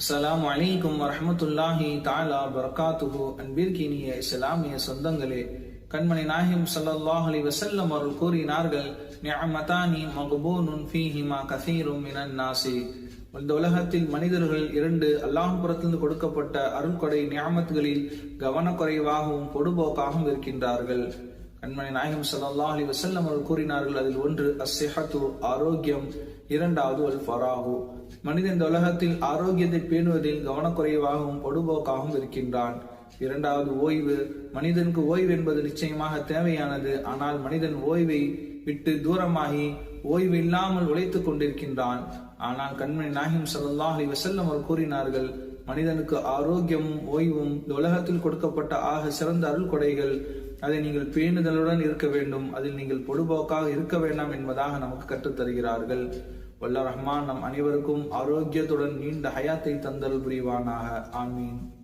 அஸ்லாம் வலைக்கும் வரமத்துல்லாஹி தாலா பரகாத்துஹு. அன்பிற்கினிய இஸ்லாமிய சொந்தங்களே கண்மணி நாயகம் சல்லாஹ் அலி வசல்லம் அவர்கள் கூறினார்கள் நியமதானி மக்பூனுன் ஃபீஹிமா கசீரும் மினன் நாசி. இந்த உலகத்தில் மனிதர்கள் இரண்டு அல்லாஹ்புறத்திலிருந்து கொடுக்கப்பட்ட அருள்கொடை நியாமத்துகளில் கவனக்குறைவாகவும் பொடுபோக்காகவும் இருக்கின்றார்கள். கண்மணி நாயகம் சல்லா அலி வசல்லம் அவர்கள் கூறினார்கள் அதில் ஒன்று அஸ்ஸிஹத்து ஆரோக்கியம். இரண்டாவது அல் ஃபராகு மனிதன் இந்த உலகத்தில் ஆரோக்கியத்தை பேணுவதில் கவனக்குறைவாகவும் பொடுபோக்காகவும் இருக்கின்றான். இரண்டாவது ஓய்வு. மனிதனுக்கு ஓய்வு என்பது நிச்சயமாக தேவையானது. ஆனால் மனிதன் ஓய்வை விட்டு தூரமாகி ஓய்வு இல்லாமல் உழைத்துக் கொண்டிருக்கின்றான். ஆனால் கண்மணி நாயகம் சல்லாஹ் அலி வசல்லம் அவர் கூறினார்கள் மனிதனுக்கு ஆரோக்கியமும் ஓய்வும் இந்த உலகத்தில் கொடுக்கப்பட்ட ஆக சிறந்த அருள் கொடைகள். அதை நீங்கள் பேணுதலுடன் இருக்க வேண்டும். அதில் நீங்கள் பொடுபோக்காக இருக்க வேண்டாம் என்பதாக நமக்கு கற்றுத் தருகிறார்கள். வல்ல ரஹ்மான் நம் அனைவருக்கும் ஆரோக்கியத்துடன் நீண்ட ஹயாத்தை தந்தல் புரிவானாக. ஆமீன்.